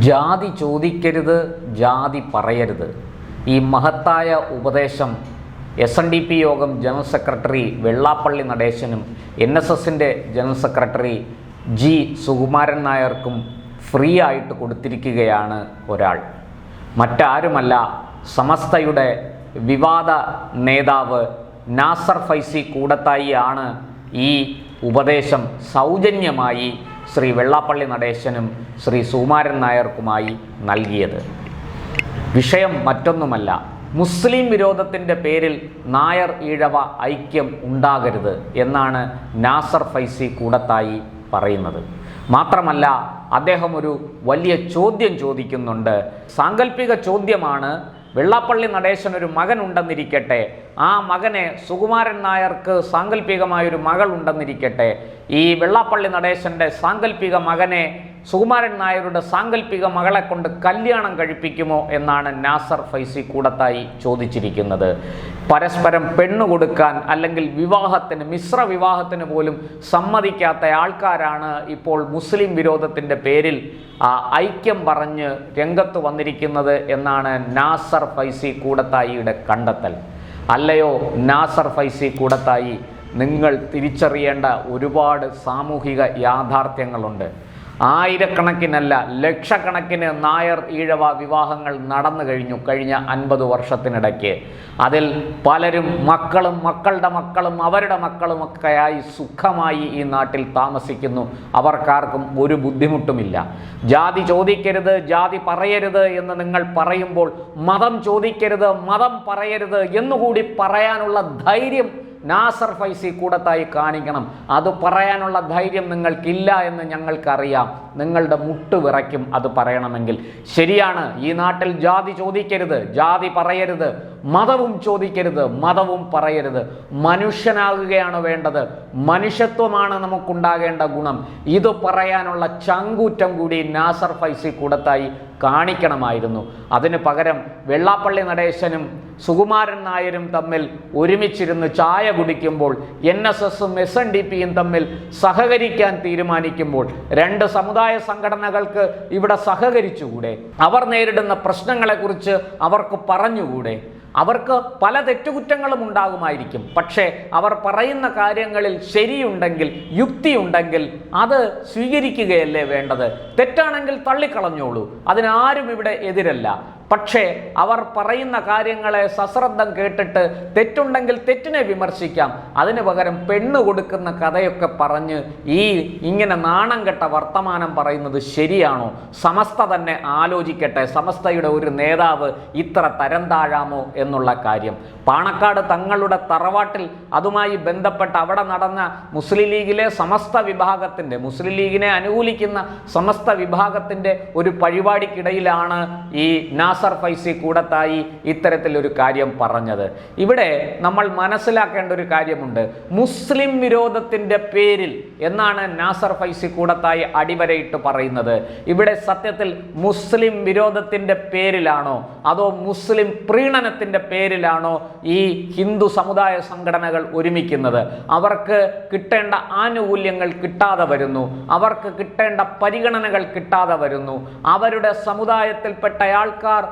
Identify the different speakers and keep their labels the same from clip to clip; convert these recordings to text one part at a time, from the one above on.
Speaker 1: ജാതി ചോദിക്കരുത് ജാതി പറയരുത്. ഈ മഹത്തായ ഉപദേശം എസ് എൻ ഡി പി യോഗം ജനറൽ സെക്രട്ടറി വെള്ളാപ്പള്ളി നടേശനും എൻ എസ് എസിന്റെ ജനറൽ സെക്രട്ടറി ജി സുകുമാരൻ നായർക്കും ഫ്രീ ആയിട്ട് കൊടുത്തിരിക്കുകയാണ് ഒരാൾ. മറ്റാരുമല്ല സമസ്തയുടെ വിവാദ നേതാവ് നാസർ ഫൈസി കൂടത്തായി ആണ് ഈ ഉപദേശം സൗജന്യമായി ശ്രീ വെള്ളാപ്പള്ളി നടേശനും ശ്രീ സുകുമാരൻ നായർക്കുമായി നൽകിയത്. വിഷയം മറ്റൊന്നുമല്ല മുസ്ലിം വിരോധത്തിന്റെ പേരിൽ നായർ ഈഴവ ഐക്യം ഉണ്ടാകരുത് എന്നാണ് നാസർ ഫൈസി കൂടത്തായി പറയുന്നത്. മാത്രമല്ല അദ്ദേഹം ഒരു വലിയ ചോദ്യം ചോദിക്കുന്നുണ്ട്. സാങ്കല്പിക ചോദ്യമാണ് വെള്ളാപ്പള്ളി നടേശൻ ഒരു മകൻ ഉണ്ടെന്നിരിക്കട്ടെ. ആ മകനെ സുകുമാരൻ നായർക്ക് സാങ്കല്പികമായൊരു മകൾ ഉണ്ടെന്നിരിക്കട്ടെ. ഈ വെള്ളാപ്പള്ളി നടേശന്റെ സാങ്കല്പിക മകനെ സുകുമാരൻ നായരുടെ സാങ്കല്പിക മകളെ കൊണ്ട് കല്യാണം കഴിപ്പിക്കുമോ എന്നാണ് നാസർ ഫൈസി കൂടത്തായി ചോദിച്ചിരിക്കുന്നത്. പരസ്പരം പെണ്ണു കൊടുക്കാൻ അല്ലെങ്കിൽ വിവാഹത്തിന് മിശ്ര വിവാഹത്തിന് പോലും സമ്മതിക്കാത്ത ആൾക്കാരാണ് ഇപ്പോൾ മുസ്ലിം വിരോധത്തിന്റെ പേരിൽ ഐക്യം പറഞ്ഞ് രംഗത്ത് വന്നിരിക്കുന്നത് എന്നാണ് നാസർ ഫൈസി കൂടത്തായിയുടെ കണ്ടെത്തൽ. അല്ലയോ നാസർ ഫൈസി കൂടത്തായി നിങ്ങൾ തിരിച്ചറിയേണ്ട ഒരുപാട് സാമൂഹിക യാഥാർത്ഥ്യങ്ങളുണ്ട്. ആയിരക്കണക്കിനല്ല ലക്ഷക്കണക്കിന് നായർ ഈഴവ വിവാഹങ്ങൾ നടന്നു കഴിഞ്ഞു കഴിഞ്ഞ അൻപത് വർഷത്തിനിടയ്ക്ക്. അതിൽ പലരും മക്കളും മക്കളുടെ മക്കളും അവരുടെ മക്കളുമൊക്കെയായി സുഖമായി ഈ നാട്ടിൽ താമസിക്കുന്നു. അവർക്കാർക്കും ഒരു ബുദ്ധിമുട്ടുമില്ല. ജാതി ചോദിക്കരുത് ജാതി പറയരുത് എന്ന് നിങ്ങൾ പറയുമ്പോൾ മതം ചോദിക്കരുത് മതം പറയരുത് എന്നുകൂടി പറയാനുള്ള ധൈര്യം നാസർ ഫൈസി കൂടത്തായി കാണിക്കണം. അത് പറയാനുള്ള ധൈര്യം നിങ്ങൾക്കില്ല എന്ന് ഞങ്ങൾക്കറിയാം. നിങ്ങളുടെ മുട്ട് വിറയ്ക്കും അത് പറയണമെങ്കിൽ. ശരിയാണ് ഈ നാട്ടിൽ ജാതി ചോദിക്കരുത് ജാതി പറയരുത് മതവും ചോദിക്കരുത് മതവും പറയരുത്. മനുഷ്യനാകുകയാണ് വേണ്ടത്. മനുഷ്യത്വമാണ് നമുക്കുണ്ടാകേണ്ട ഗുണം. ഇത് പറയാനുള്ള ചങ്കൂറ്റം കൂടി നാസർ ഫൈസി കൂടത്തായി കാണിക്കണമായിരുന്നു. അതിന് പകരം വെള്ളാപ്പള്ളി നടേശനും സുകുമാരൻ നായരും തമ്മിൽ ഒരുമിച്ചിരുന്ന് ചായ കുടിക്കുമ്പോൾ എൻ എസ് എസും എസ് എൻ ഡി പിയും തമ്മിൽ സഹകരിക്കാൻ തീരുമാനിക്കുമ്പോൾ രണ്ട് സമുദായ സംഘടനകൾക്ക് ഇവിടെ സഹകരിച്ചുകൂടെ? അവർ നേരിടുന്ന പ്രശ്നങ്ങളെക്കുറിച്ച് അവർക്ക് പറഞ്ഞുകൂടെ? അവർക്ക് പല തെറ്റുകുറ്റങ്ങളും ഉണ്ടാകുമായിരിക്കും. പക്ഷേ അവർ പറയുന്ന കാര്യങ്ങളിൽ ശരിയുണ്ടെങ്കിൽ യുക്തിയുണ്ടെങ്കിൽ അത് സ്വീകരിക്കുകയല്ലേ വേണ്ടത്? തെറ്റാണെങ്കിൽ തള്ളിക്കളഞ്ഞോളൂ. അതിനാരും ഇവിടെ എതിരല്ല. പക്ഷേ അവർ പറയുന്ന കാര്യങ്ങളെ സശ്രദ്ധം കേട്ടിട്ട് തെറ്റുണ്ടെങ്കിൽ തെറ്റിനെ വിമർശിക്കാം. അതിന് പകരം പെണ്ണ് കൊടുക്കുന്ന കഥയൊക്കെ പറഞ്ഞ് ഈ ഇങ്ങനെ നാണം കെട്ട വർത്തമാനം പറയുന്നത് ശരിയാണോ? സമസ്ത തന്നെ ആലോചിക്കട്ടെ. സമസ്തയുടെ ഒരു നേതാവ് ഇത്ര തരം താഴാമോ എന്നുള്ള കാര്യം. പാണക്കാട് തങ്ങളുടെ തറവാട്ടിൽ അതുമായി ബന്ധപ്പെട്ട് അവിടെ നടന്ന മുസ്ലിം ലീഗിലെ സമസ്ത വിഭാഗത്തിന്റെ മുസ്ലിം ലീഗിനെ അനുകൂലിക്കുന്ന സമസ്ത വിഭാഗത്തിന്റെ ഒരു പരിപാടിക്കിടയിലാണ് ഈ നാസർ ഫൈസി കൂടത്തായി ഇത്തരത്തിലൊരു കാര്യം പറഞ്ഞത്. ഇവിടെ നമ്മൾ മനസ്സിലാക്കേണ്ട ഒരു കാര്യമുണ്ട്. മുസ്ലിം വിരോധത്തിന്റെ പേരിൽ എന്നാണ് നാസർ ഫൈസി കൂടത്തായി അടിവരയിട്ട് പറയുന്നത്. ഇവിടെ സത്യത്തിൽ മുസ്ലിം വിരോധത്തിന്റെ പേരിലാണോ അതോ മുസ്ലിം പ്രീണനത്തിന്റെ പേരിലാണോ ഈ ഹിന്ദു സമുദായ സംഘടനകൾ ഒരുമിക്കുന്നത്? അവർക്ക് കിട്ടേണ്ട ആനുകൂല്യങ്ങൾ കിട്ടാതെ വരുന്നു. അവർക്ക് കിട്ടേണ്ട പരിഗണനകൾ കിട്ടാതെ വരുന്നു. അവരുടെ സമുദായത്തിൽപ്പെട്ട ആൾക്കാർ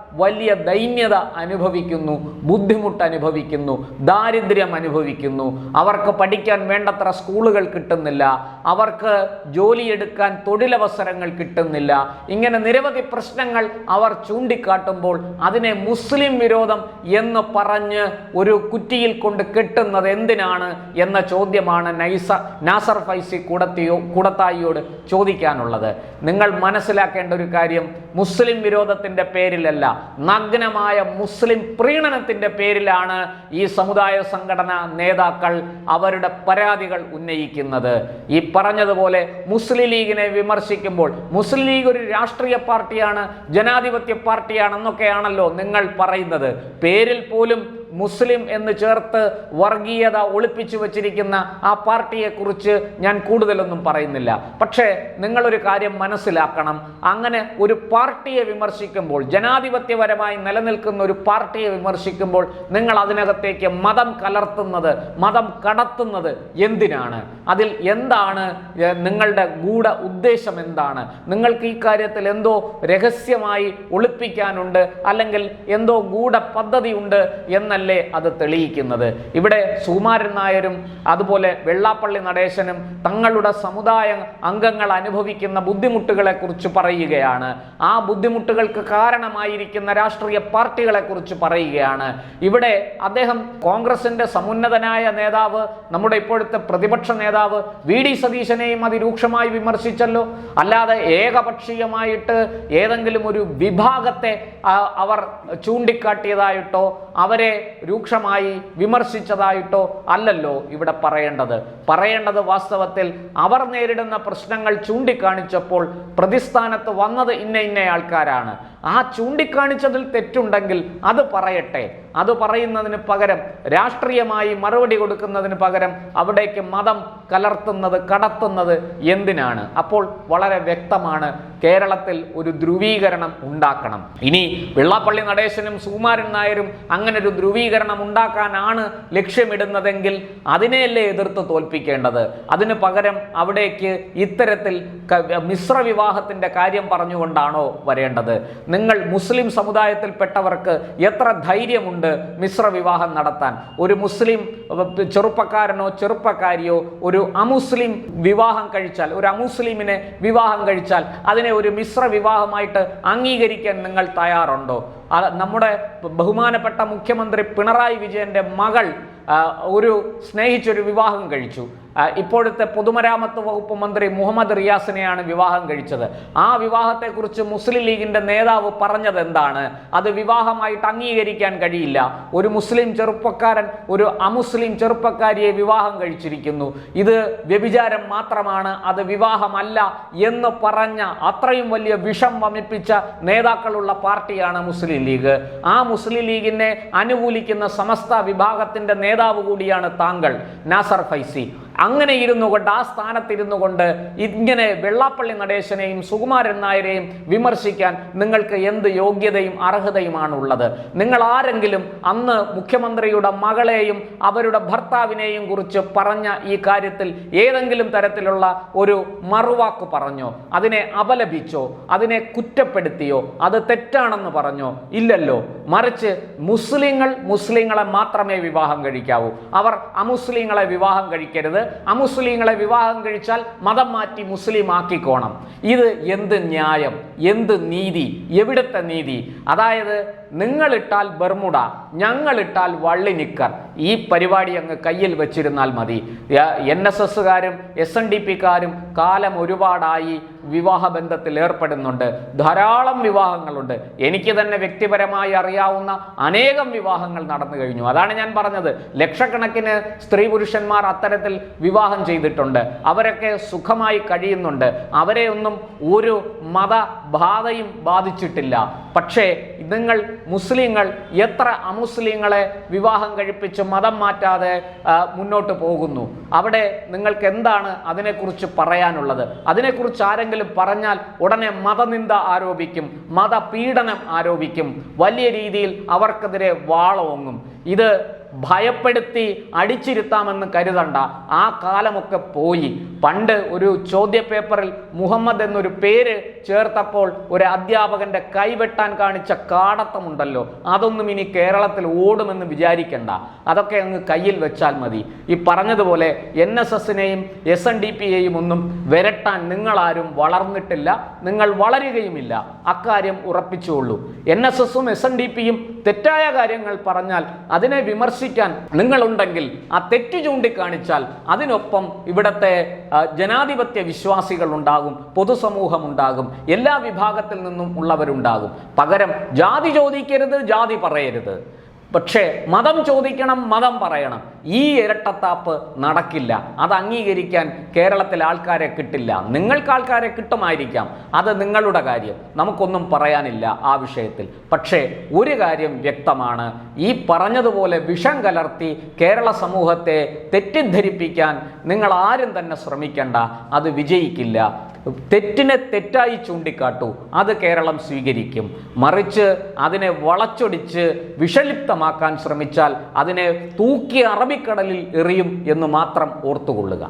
Speaker 1: വലിയ ദൈന്യത അനുഭവിക്കുന്നു ബുദ്ധിമുട്ട് അനുഭവിക്കുന്നു ദാരിദ്ര്യം അനുഭവിക്കുന്നു. അവർക്ക് പഠിക്കാൻ വേണ്ടത്ര സ്കൂളുകൾ കിട്ടുന്നില്ല അവർക്ക് ജോലിയെടുക്കാൻ തൊഴിലവസരങ്ങൾ കിട്ടുന്നില്ല. ഇങ്ങനെ നിരവധി പ്രശ്നങ്ങൾ അവർ ചൂണ്ടിക്കാട്ടുമ്പോൾ അതിനെ മുസ്ലിം വിരോധം എന്ന് പറഞ്ഞ് ഒരു കുറ്റിയിൽ കൊണ്ട് കെട്ടുന്നത് എന്തിനാണ് എന്ന ചോദ്യമാണ് നൈസ നാസർ ഫൈസി കൂടത്തിയോ കൂടത്തായിയോട് ചോദിക്കാനുള്ളത്. നിങ്ങൾ മനസ്സിലാക്കേണ്ട ഒരു കാര്യം മുസ്ലിം വിരോധത്തിന്റെ പേരിലല്ല നഗ്നമായ മുസ്ലിം പ്രീണനത്തിന്റെ പേരിലാണ് ഈ സമുദായ സംഘടന നേതാക്കൾ അവരുടെ പരാതികൾ ഉന്നയിക്കുന്നത്. ഈ പറഞ്ഞതുപോലെ മുസ്ലിം ലീഗിനെ വിമർശിക്കുമ്പോൾ മുസ്ലിം ലീഗ് ഒരു രാഷ്ട്രീയ പാർട്ടിയാണ് ജനാധിപത്യ പാർട്ടിയാണെന്നൊക്കെയാണല്ലോ നിങ്ങൾ പറയുന്നത്. പേരിൽ പോലും മുസ്ലിം എന്ന് ചേർത്ത് വർഗീയത ഒളിപ്പിച്ചു വച്ചിരിക്കുന്ന ആ പാർട്ടിയെക്കുറിച്ച് ഞാൻ കൂടുതലൊന്നും പറയുന്നില്ല. പക്ഷേ നിങ്ങളൊരു കാര്യം മനസ്സിലാക്കണം. അങ്ങനെ ഒരു പാർട്ടിയെ വിമർശിക്കുമ്പോൾ ജനാധിപത്യപരമായി നിലനിൽക്കുന്ന ഒരു പാർട്ടിയെ വിമർശിക്കുമ്പോൾ നിങ്ങൾ അതിനകത്തേക്ക് മതം കലർത്തുന്നത് മതം കടത്തുന്നത് എന്തിനാണ്? അതിൽ എന്താണ് നിങ്ങളുടെ ഗൂഢ ഉദ്ദേശം എന്താണ്? നിങ്ങൾക്ക് ഈ കാര്യത്തിൽ എന്തോ രഹസ്യമായി ഒളിപ്പിക്കാനുണ്ട് അല്ലെങ്കിൽ എന്തോ ഗൂഢ പദ്ധതിയുണ്ട് എന്നല്ലേ അത് തെളിയിക്കുന്നത്. ഇവിടെ സുകുമാരൻ നായരും അതുപോലെ വെള്ളാപ്പള്ളി നടേശനും തങ്ങളുടെ സമുദായ അംഗങ്ങൾ അനുഭവിക്കുന്ന ബുദ്ധിമുട്ടുകളെ കുറിച്ച് പറയുകയാണ്. ആ ബുദ്ധിമുട്ടുകൾക്ക് കാരണമായിരിക്കുന്ന രാഷ്ട്രീയ പാർട്ടികളെ കുറിച്ച് പറയുകയാണ്. ഇവിടെ അദ്ദേഹം കോൺഗ്രസിന്റെ സമുന്നതനായ നേതാവ് നമ്മുടെ ഇപ്പോഴത്തെ പ്രതിപക്ഷ നേതാവ് വി ഡി സതീശനെയും അതിരൂക്ഷമായി വിമർശിച്ചല്ലോ. അല്ലാതെ ഏകപക്ഷീയമായിട്ട് ഏതെങ്കിലും ഒരു വിഭാഗത്തെ അവർ ചൂണ്ടിക്കാട്ടിയതായിട്ടോ അവരെ രൂക്ഷമായി വിമർശിച്ചതായിട്ടോ അല്ലല്ലോ ഇവിടെ പറയേണ്ടത്. പറയേണ്ടത് വാസ്തവത്തിൽ അവർ നേരിടുന്ന പ്രശ്നങ്ങൾ ചൂണ്ടിക്കാണിച്ചപ്പോൾ പ്രതിസ്ഥാനത്ത് വന്നത് ഇന്ന ഇന്ന ആൾക്കാരാണ്. ആ ചൂണ്ടിക്കാണിച്ചതിൽ തെറ്റുണ്ടെങ്കിൽ അത് പറയട്ടെ. അത് പറയുന്നതിന് പകരം രാഷ്ട്രീയമായി മറുപടി കൊടുക്കുന്നതിന് പകരം അവിടേക്ക് മതം കലർത്തുന്നത് കടത്തുന്നത് എന്തിനാണ്? അപ്പോൾ വളരെ വ്യക്തമാണ് കേരളത്തിൽ ഒരു ധ്രുവീകരണം ഉണ്ടാക്കണം. ഇനി വെള്ളാപ്പള്ളി നടേശനും സുകുമാരൻ നായരും അങ്ങനെ ഒരു ധ്രുവീകരണം ഉണ്ടാക്കാനാണ് ലക്ഷ്യമിടുന്നതെങ്കിൽ അതിനെയല്ലേ എതിർത്ത് തോൽപ്പിക്കേണ്ടത്? അതിന് പകരം അവിടേക്ക് ഇത്തരത്തിൽ മിശ്ര വിവാഹത്തിന്റെ കാര്യം പറഞ്ഞുകൊണ്ടാണോ വരേണ്ടത്? നിങ്ങൾ മുസ്ലിം സമുദായത്തിൽപ്പെട്ടവർക്ക് എത്ര ധൈര്യമുണ്ട് മിശ്ര വിവാഹം നടത്താൻ? ഒരു മുസ്ലിം ചെറുപ്പക്കാരനോ ചെറുപ്പക്കാരിയോ ഒരു അമുസ്ലിം വിവാഹം കഴിച്ചാൽ ഒരു അമുസ്ലിമിനെ വിവാഹം കഴിച്ചാൽ അതിനെ ഒരു മിശ്ര വിവാഹമായിട്ട് അംഗീകരിക്കാൻ നിങ്ങൾ തയ്യാറുണ്ടോ? നമ്മുടെ ബഹുമാനപ്പെട്ട മുഖ്യമന്ത്രി പിണറായി വിജയന്റെ മകൾ ഒരു സ്നേഹിച്ചൊരു വിവാഹം കഴിച്ചു. ഇപ്പോഴത്തെ പൊതുമരാമത്ത് വകുപ്പ് മന്ത്രി മുഹമ്മദ് റിയാസിനെയാണ് വിവാഹം കഴിച്ചത്. ആ വിവാഹത്തെക്കുറിച്ച് മുസ്ലിം ലീഗിന്റെ നേതാവ് പറഞ്ഞത് എന്താണ്? അത് വിവാഹമായിട്ട് അംഗീകരിക്കാൻ കഴിയില്ല. ഒരു മുസ്ലിം ചെറുപ്പക്കാരൻ ഒരു അമുസ്ലിം ചെറുപ്പക്കാരിയെ വിവാഹം കഴിച്ചിരിക്കുന്നു. ഇത് വ്യഭിചാരം മാത്രമാണ് അത് വിവാഹമല്ല എന്ന് പറഞ്ഞ അത്രയും വലിയ വിഷം വമിപ്പിച്ച നേതാക്കളുള്ള പാർട്ടിയാണ് മുസ്ലിം ലീഗ്. ആ മുസ്ലിം ലീഗിനെ അനുകൂലിക്കുന്ന സമസ്ത വിഭാഗത്തിന്റെ നേതാവ് കൂടിയാണ് താങ്കൾ നാസർ ഫൈസി. അങ്ങനെ ഇരുന്നു കൊണ്ട് ആ സ്ഥാനത്തിരുന്നു കൊണ്ട് ഇങ്ങനെ വെള്ളാപ്പള്ളി നടേശനെയും സുകുമാരൻ നായരെയും വിമർശിക്കാൻ നിങ്ങൾക്ക് എന്ത് യോഗ്യതയും അർഹതയുമാണ് ഉള്ളത് നിങ്ങൾ ആരെങ്കിലും അന്ന് മുഖ്യമന്ത്രിയുടെ മകളെയും അവരുടെ ഭർത്താവിനെയും കുറിച്ച് പറഞ്ഞ ഈ കാര്യത്തിൽ ഏതെങ്കിലും തരത്തിലുള്ള ഒരു മറുവാക്ക് പറഞ്ഞോ? അതിനെ അപലപിച്ചോ? അതിനെ കുറ്റപ്പെടുത്തിയോ? അത് തെറ്റാണെന്ന് പറഞ്ഞോ? ഇല്ലല്ലോ. മറിച്ച് മുസ്ലിങ്ങൾ മുസ്ലിങ്ങളെ മാത്രമേ വിവാഹം കഴിക്കാവൂ. അവർ അമുസ്ലിങ്ങളെ വിവാഹം കഴിക്കരുത്. അമുസ്ലിങ്ങളെ വിവാഹം കഴിച്ചാൽ മതം മാറ്റി മുസ്ലിം ആക്കിക്കോണം ഇത് എന്ത് ന്യായം? എന്ത് നീതി? എവിടുത്തെ നീതി? അതായത് നിങ്ങളിട്ടാൽ ബർമുട ഞങ്ങളിട്ടാൽ വള്ളിനിക്കർ ഈ പരിപാടി അങ്ങ് കയ്യിൽ വെച്ചിരുന്നാൽ മതി. എൻ എസ് എസ്സുകാരും എസ് എൻ ഡി പിക്കാരും കാലം ഒരുപാടായി വിവാഹബന്ധത്തിൽ ഏർപ്പെടുന്നുണ്ട്. ധാരാളം വിവാഹങ്ങളുണ്ട്. എനിക്ക് തന്നെ വ്യക്തിപരമായി അറിയാവുന്ന അനേകം വിവാഹങ്ങൾ നടന്നു കഴിഞ്ഞു. അതാണ് ഞാൻ പറഞ്ഞത്. ലക്ഷക്കണക്കിന് സ്ത്രീ പുരുഷന്മാർ അത്തരത്തിൽ വിവാഹം ചെയ്തിട്ടുണ്ട്. അവരൊക്കെ സുഖമായി കഴിയുന്നുണ്ട്. അവരെ ഒന്നും ഒരു മതബാധയും ബാധിച്ചിട്ടില്ല. പക്ഷേ നിങ്ങൾ മുസ്ലിങ്ങൾ എത്ര അമുസ്ലിങ്ങളെ വിവാഹം കഴിപ്പിച്ച് മതം മാറ്റാതെ മുന്നോട്ട് പോകുന്നു? അവിടെ നിങ്ങൾക്ക് എന്താണ് അതിനെക്കുറിച്ച് പറയാനുള്ളത്? അതിനെക്കുറിച്ച് ആരെങ്കിലും പറഞ്ഞാൽ ഉടനെ മതനിന്ദ ആരോപിക്കും മതപീഡനം ആരോപിക്കും വലിയ രീതിയിൽ അവർക്കെതിരെ വാളോങ്ങും. ഇത് ഭയപ്പെടുത്തി അടിച്ചിരുത്താമെന്ന് കരുതണ്ട. ആ കാലമൊക്കെ പോയി. പണ്ട് ഒരു ചോദ്യപേപ്പറിൽ മുഹമ്മദ് എന്നൊരു പേര് ചേർത്തപ്പോൾ ഒരു അധ്യാപകന്റെ കൈവെട്ടാൻ കാണിച്ച കാടത്തമുണ്ടല്ലോ. അതൊന്നും ഇനി കേരളത്തിൽ ഓടുമെന്ന് വിചാരിക്കണ്ട. അതൊക്കെ അങ്ങ് കയ്യിൽ വെച്ചാൽ മതി. ഈ പറഞ്ഞതുപോലെ എൻ എസ് എസിനെയും എസ് എൻ ഡി പിയെയും ഒന്നും വിരട്ടാൻ നിങ്ങളാരും വളർന്നിട്ടില്ല. നിങ്ങൾ വളരുകയുമില്ല. അക്കാര്യം ഉറപ്പിച്ചുകൊള്ളൂ എൻ എസ് എസും എസ് എൻ ഡി പിയും തെറ്റായ കാര്യങ്ങൾ പറഞ്ഞാൽ അതിനെ വിമർശിക്കാൻ നിങ്ങളുണ്ടെങ്കിൽ ആ തെറ്റ് ചൂണ്ടിക്കാണിച്ചാൽ അതിനൊപ്പം ഇവിടത്തെ ജനാധിപത്യ വിശ്വാസികൾ ഉണ്ടാകും പൊതുസമൂഹം ഉണ്ടാകും എല്ലാ വിഭാഗത്തിൽ നിന്നും ഉള്ളവരുണ്ടാകും. പകരം ജാതി ചോദിക്കരുത് ജാതി പറയരുത്. പക്ഷേ മതം ചോദിക്കണം മതം പറയണം. ഈ ഇരട്ടത്താപ്പ് നടക്കില്ല. അത് അംഗീകരിക്കാൻ കേരളത്തിൽ ആൾക്കാരെ കിട്ടില്ല. നിങ്ങൾക്ക് ആൾക്കാരെ കിട്ടുമായിരിക്കാം. അത് നിങ്ങളുടെ കാര്യം. നമുക്കൊന്നും പറയാനില്ല ആ വിഷയത്തിൽ. പക്ഷേ ഒരു കാര്യം വ്യക്തമാണ്. ഈ പറഞ്ഞതുപോലെ വിഷം കലർത്തി കേരള സമൂഹത്തെ തെറ്റിദ്ധരിപ്പിക്കാൻ നിങ്ങൾ ആരും തന്നെ ശ്രമിക്കേണ്ട. അത് വിജയിക്കില്ല. തെറ്റിനെ തെറ്റായി ചൂണ്ടിക്കാട്ടൂ. അത് കേരളം സ്വീകരിക്കും. മറിച്ച് അതിനെ വളച്ചൊടിച്ച് വിഷലിപ്തമാക്കാൻ ശ്രമിച്ചാൽ അതിനെ തൂക്കി അറബിക്കടലിൽ എറിയും എന്ന് മാത്രം ഓർത്തുകൊള്ളുക.